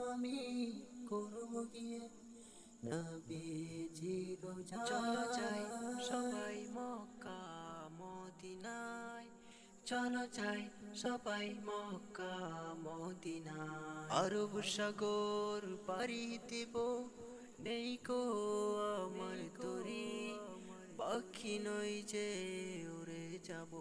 আমি করব গিয়ে চলো সবাই মক্কা, মদিনায়। চলো সবাই মক্কা, মদিনায়। আরব সাগর পাড়ি দেব। নেই কো আমার তরি পাখি নই যে উড়ে যাব।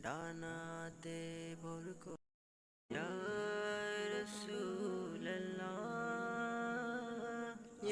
ডানাতে ভর কো ইয়া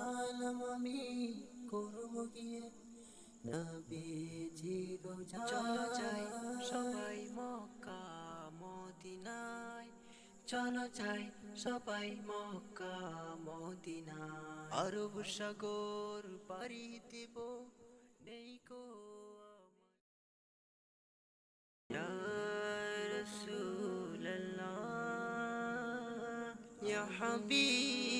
সালাম আমি করব গিয়ে নবী জিরোজা চলো যাই সবাই মক্কা, মদিনায়। চলো যাই সবাই মক্কা, মদিনায়। আরব সাগর পাড়ি দেব, নেই কো রাসূলুল্লাহ, ইয়া হাবিবাল্লাহ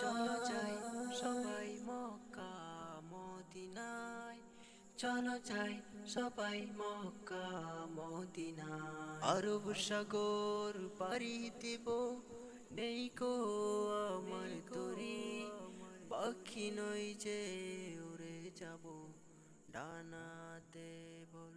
চলো যাই সবাই মক্কা মদিনায়। চলো যাই সবাই মক্কা মদিনায়। আরব সাগর পাড়ি দেব। নেই কো আমার তরি পাখি নই যে উড়ে যাব। ডানাতে ভর